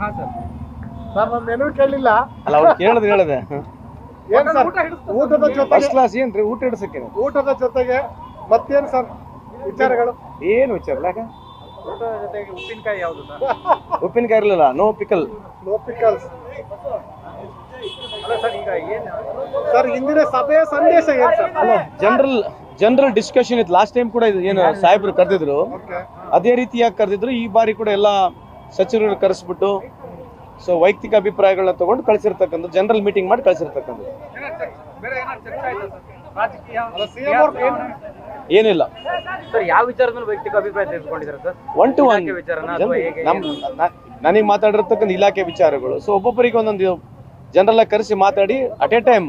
ಹಾ sir. Sir ನಾನು menu ಕೇಳಿಲ್ಲ ಅಲ್ಲ ಅವ್ರು ಕೇಳಿದ್ರೆ ಹೇಳಿದೆ. ಏನ್ ಸರ್? ಊಟದ ಜೊತೆಗೆ ಫಸ್ಟ್ ಕ್ಲಾಸ್ ಏನ್ರಿ? ಊಟ ಹಿಡ್ಸಕ್ಕೆ ಊಟದ ಜೊತೆಗೆ ಮತ್ತೇನ್ ಸರ್ ವಿಚಾರಗಳು? ಏನು ವಿಚಾರ ಯಾಕ? ಊಟದ ಜೊತೆಗೆ ಉಪ್ಪಿನಕಾಯಿ ಯಾವುದು ಸರ್? ಉಪ್ಪಿನಕಾಯಿ ಇರಲಿಲ್ಲ ನೋ ಪಿಕಲ್ ನೋ ಪಿಕಲ್ಸ್ ಅಲ್ಲ ಸರ್ ಈಗ ಏನು ಸರ್ ಇಂದಿನ ಸಭೆಯ ಸಂದೇಶ ಏನ್ ಸರ್? ಅಲ್ಲ ಜನರಲ್ ಜನರಲ್ ಡಿಸ್ಕಷನ್ ಇತ್ತು. ಲಾಸ್ಟ್ ಟೈಮ್ ಕೂಡ ಇದು ಏನು ಸಾಹೇಬ್ರು ಕರೆದಿದ್ರು. ಅದೇ ರೀತಿಯಾಗಿ ಕರೆದಿದ್ರು. ಈ ಬಾರಿ ಕೂಡ ಎಲ್ಲ ಸಚಿವರನ್ನು ಕರೆಸ್ಬಿಟ್ಟು ಸೊ ವೈಯಕ್ತಿಕ ಅಭಿಪ್ರಾಯಗಳನ್ನ ತಗೊಂಡು ಕಳಿಸಿರ್ತಕ್ಕಂಥ ಜನರಲ್ ಮೀಟಿಂಗ್ ಮಾಡಿ ಕಳಿಸಿರ್ತಕ್ಕಂಥ ಏನಿಲ್ಲ. ಯಾವ ವೈಯಕ್ತಿಕ ಅಭಿಪ್ರಾಯ ತೆಗೆದುಕೊಂಡಿದ್ದಾರೆ ಸರ್? ಒನ್ ಟು ಒನ್ ನನಗೆ ಮಾತಾಡಿರ್ತಕ್ಕಂಥ ಇಲಾಖೆ ವಿಚಾರಗಳು. ಸೊ ಒಬ್ಬೊಬ್ಬರಿಗೆ ಒಂದೊಂದು ಜನರಲ್ ಆಗಿ ಕರೆಸಿ ಮಾತಾಡಿ at a time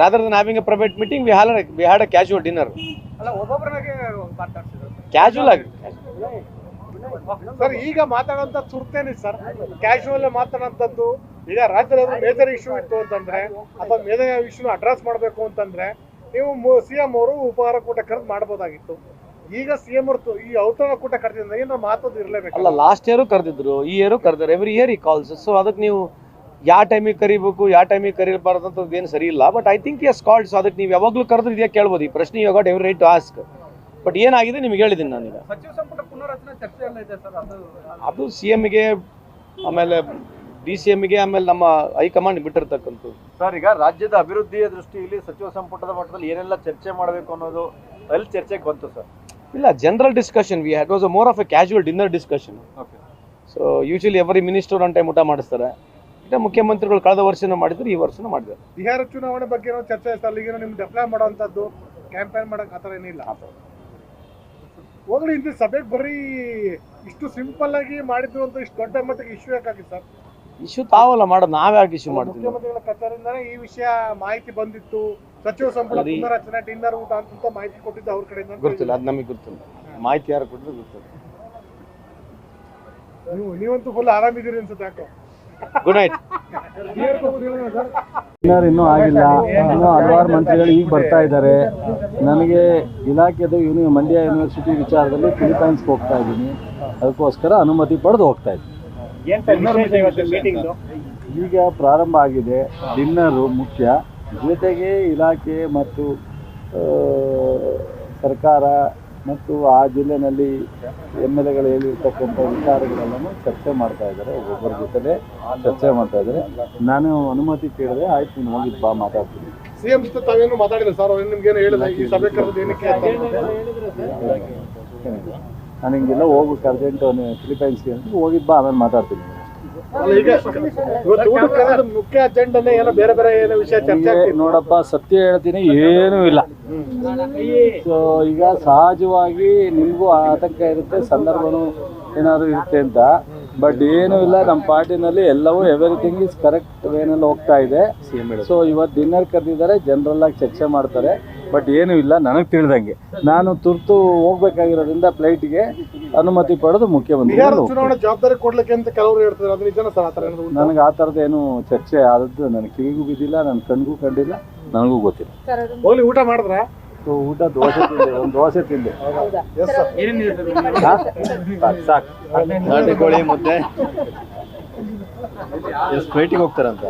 rather than having a private meeting we had a casual dinner casual ಆಗಿ. ಸರ್ ಈಗ ಮಾತಾಡೋಂಥ ತುರ್ತೇನೆ ಸರ್. ಕ್ಯಾಶುವಲ್ ಮಾತಾಡೋಂಥದ್ದು ಈಗ ರಾಜ್ಯದಲ್ಲಿ ಮೇಜರ್ ಇಶ್ಯೂ ಇತ್ತು ಅಂತಂದ್ರೆ ಅಥವಾ ಮೇಜರ್ ಇಶ್ಯೂನ ಅಡ್ರೆಸ್ ಮಾಡಬೇಕು ಅಂತಂದ್ರೆ ನೀವು ಸಿ ಎಂ ಅವರು ಉಪಹಾರ ಕೂಟ ಕರೆದು ಮಾಡ್ಬೋದಾಗಿತ್ತು. ಈಗ ಸಿ ಎಂ ಅವರು ಈ ಔತಣ ಕೂಟ ಕರೆದಿದ್ರೆ ಏನೋ ಮಾತದ್ದು ಇರಲೇಬೇಕು? ಅಲ್ಲ ಲಾಸ್ಟ್ ಇಯರು ಕರೆದಿದ್ರು ಈ ಇಯರು ಕರೆದ್ರು ಎವ್ರಿ ಇಯರ್ ಈ ಕಾಲ್ಸ್ ಸೊ ಅದಕ್ಕೆ ನೀವು ಯಾವ ಟೈಮಿಗೆ ಕರಿಬೇಕು ಯಾವ ಟೈಮಿಗೆ ಕರೀಬಾರ್ದು ಅಂತ ಏನು ಸರಿ ಇಲ್ಲ. But I think yes called so ಅದಕ್ಕೆ ನೀವು ಯಾವಾಗಲೂ ಕರೆದ್ರೆ ಇದೆಯಾ ಕೇಳ್ಬೋದು. ಈ ಪ್ರಶ್ನೆ ಇವಾಗ got every right to ask but ಏನಾಗಿದೆ ನಿಮ್ಗೆ ಹೇಳಿದ್ದೀನಿ ನಾನೀಗ. ಸಚಿವ ಸಂಪುಟ ಪುನರಚನೆ ಚರ್ಚೆ ಎಲ್ಲ ಇದೆ ಸರ್ ಅದು ಅದು ಸಿ ಎಮ್ಗೆ ಆಮೇಲೆ ಡಿ ಸಿ ಎಮ್ಗೆ ಆಮೇಲೆ ನಮ್ಮ ಹೈಕಮಾಂಡ್ ಬಿಟ್ಟಿರ್ತಕ್ಕಂಥದ್ದು. ಸರ್ ಈಗ ರಾಜ್ಯದ ಅಭಿವೃದ್ಧಿಯ ದೃಷ್ಟಿಯಲ್ಲಿ ಸಚಿವ ಸಂಪುಟದ ಮಟ್ಟದಲ್ಲಿ ಏನೆಲ್ಲ ಚರ್ಚೆ ಮಾಡಬೇಕು ಅನ್ನೋದು ಅಲ್ಲಿ ಚರ್ಚೆಗೆ ಬಂತು ಸರ್. ಇಲ್ಲ general discussion we had was a more of a casual dinner discussion okay so usually every minister one time ಊಟ ಮಾಡಿಸ್ತಾರೆ. ಈಗ ಮುಖ್ಯಮಂತ್ರಿಗಳು ಕಳೆದ ವರ್ಷನೂ ಮಾಡಿದ್ರು ಈ ವರ್ಷನೂ ಮಾಡಿದ್ದಾರೆ ಬಿಹಾರ ಚುನಾವಣೆ ಬಗ್ಗೆ ಏನೋ ಚರ್ಚೆ ಅಲ್ಲಿಗೆ ಅಲ್ಲಿಗೇನೋ ನಿಮ್ಗೆ ಅಪ್ಲೈ ಮಾಡೋಂಥದ್ದು ಕ್ಯಾಂಪೇನ್ ಮಾಡೋಕೆ ಆ ಥರ ಏನಿಲ್ಲ. ಹೋಗ್ಲಿ ಇಂದ ಸಭೆಗೆ ಬರೀ ಇಷ್ಟು ಸಿಂಪಲ್ ಆಗಿ ಮಾಡಿದ್ರು ಅಂತ ಇಷ್ಟು ದೊಡ್ಡ ಮಟ್ಟಿಗೆ ಇಶ್ಯೂ ಯಾಕಾಗಿ ಸರ್? ಇಶ್ಯೂ ತಾವಲ್ಲ ಮಾಡೋದು ನಾವ್ಯಾಕೆ ಇಶ್ಯೂ ಮಾಡ್ತೀವಿ? ಮುಖ್ಯಮಂತ್ರಿಗಳ ಕಚೇರಿಯಿಂದಾನೇ ಈ ವಿಷಯ ಮಾಹಿತಿ ಬಂದಿತ್ತು. ಸಚಿವ ಸಂಪುಟ ಪುನರಚನೆ ಡಿನ್ನರ್ ಊಟ ಅಂತ ಮಾಹಿತಿ ಕೊಟ್ಟಿದ್ದು ಅವ್ರ ಕಡೆಯಿಂದ ಗೊತ್ತಿಲ್ಲ ಅದು ನಮಗೆ ಗೊತ್ತಿಲ್ಲ. ಮಾಹಿತಿ ಯಾರು ಕೊಟ್ಟಿದ್ರು ಗೊತ್ತಿಲ್ಲ. ನೀವು ನೀವಂತೂ ಫುಲ್ ಆರಾಮಿದ್ದೀರಿ ಅನ್ಸುತ್ತೆ ಯಾಕೆ? ಗುಡ್ ನೈಟ್ ಇನ್ನೂ ಆಗಿಲ್ಲ. ಇನ್ನೂ ಹಲವಾರು ಮಂತ್ರಿಗಳು ಈಗ ಬರ್ತಾ ಇದ್ದಾರೆ. ನನಗೆ ಇಲಾಖೆದು ಯೂನಿ ಮಂಡ್ಯ ಯೂನಿವರ್ಸಿಟಿ ವಿಚಾರದಲ್ಲಿ ಫಿಲಿಪೈನ್ಸ್ಗೆ ಹೋಗ್ತಾ ಇದ್ದೀನಿ. ಅದಕ್ಕೋಸ್ಕರ ಅನುಮತಿ ಪಡೆದು ಹೋಗ್ತಾ ಇದ್ದೀನಿ. ಈಗ ಪ್ರಾರಂಭ ಆಗಿದೆ. ಡಿನ್ನರು ಮುಖ್ಯ. ಜೊತೆಗೆ ಇಲಾಖೆ ಮತ್ತು ಸರ್ಕಾರ ಮತ್ತು ಆ ಜಿಲ್ಲೆನಲ್ಲಿ ಎಂ ಎಲ್ ಎಗಳು ಹೇಳಿರ್ತಕ್ಕಂಥ ವಿಚಾರಗಳೆಲ್ಲನೂ ಚರ್ಚೆ ಮಾಡ್ತಾ ಇದ್ದಾರೆ ಒಬ್ಬೊಬ್ಬರ ಜೊತೆಲೇ ಚರ್ಚೆ ಮಾಡ್ತಾ ಇದ್ದಾರೆ. ನಾನು ಅನುಮತಿ ಕೇಳಿದೆ ಆಯ್ತು ನೀನು ಹೋಗಿದ್ದು ಬಾ ಮಾತಾಡ್ತೀನಿ. ಸಿಎಂ ಜೊತೆ ತಾವೇನು ಮಾತಾಡಿಲ್ಲ ಸರ್? ನಿಮ್ಗೇನು ಹೇಳಿಲ್ಲ? ಈ ಸಭೆ ಕರೆದು ಏನಕ್ಕೆ ನಾನು ಹಿಂಗೆಲ್ಲ ಹೋಗ್ಬೇಕು ಅರ್ಜೆಂಟ್ ಫಿಲಿಪೈನ್ಸ್ಗೆ ಅಂತ ಹೋಗಿದ್ದು ಬಾ ಆಮೇಲೆ ಮಾತಾಡ್ತೀನಿ. ಅಲ್ಲ ಈಗ ಇವತ್ತು ಊಟ ಮುಖ್ಯ ಅಜೆಂಡನೇ ಏನೋ ಬೇರೆ ಬೇರೆ ಏನೋ ವಿಷಯ ಚರ್ಚೆ ನೋಡಪ್ಪ ಸತ್ಯ ಹೇಳ್ತೀನಿ ಏನೂ ಇಲ್ಲ. ಸೊ ಈಗ ಸಹಜವಾಗಿ ನಿಮಗೂ ಆತಂಕ ಇರುತ್ತೆ ಸಂದರ್ಭನೂ ಏನಾದ್ರು ಇರುತ್ತೆ ಅಂತ. ಬಟ್ ಏನೂ ಇಲ್ಲ ನಮ್ಮ ಪಾರ್ಟಿನಲ್ಲಿ ಎಲ್ಲವೂ ಎವ್ರಿಥಿಂಗ್ ಇಸ್ ಕರೆಕ್ಟ್ ವೇನಲ್ಲಿ ಹೋಗ್ತಾ ಇದೆ. ಸೊ ಇವತ್ತು ಡಿನ್ನರ್ ಕರೆದಿದ್ದಾರೆ ಜನರಲ್ ಆಗಿ ಚರ್ಚೆ ಮಾಡ್ತಾರೆ. ಬಟ್ ಏನೂ ಇಲ್ಲ ನನಗೆ ತಿಳಿದಂಗೆ. ನಾನು ತುರ್ತು ಹೋಗ್ಬೇಕಾಗಿರೋದ್ರಿಂದ ಫ್ಲೈಟ್ಗೆ ಅನುಮತಿ ಪಡೆದು ಮುಖ್ಯಮಂತ್ರಿ ಚುನಾವಣೆ ಜವಾಬ್ದಾರಿ ಕೊಡ್ಲಿಕ್ಕೆ ಅಂತ ಕೆಲವರು ಹೇಳ್ತಾರೆ ಅದು ನಿಜನ ಸರ್ ಥರ ಏನಾದ್ರು ಉಂಟಾ? ನನಗೆ ಆ ಥರದ್ದು ಏನು ಚರ್ಚೆ ಆದದ್ದು ನನ್ನ ಕಿವಿಗೂ ಬಿದ್ದಿಲ್ಲ ನನ್ನ ಕಣ್ಗೂ ಕಂಡಿಲ್ಲ ನನಗೂ ಗೊತ್ತಿಲ್ಲ. ಹೋಗ್ಲಿ ಊಟ ಮಾಡಿದ್ರ? ಸೊ ಊಟ ದೋಸೆ ತಿಂದೆ ಒಂದು ದೋಸೆ ತಿಂದೆ. Yes sir. ಹಾ? ಸಾಕು, ಸಾಕು. ನಾಟಿ ಕೋಳಿ ಮುದ್ದೆ. ಎಷ್ಟು ಫ್ಲೈಟಿಗೆ ಹೋಗ್ತಾರಂತ?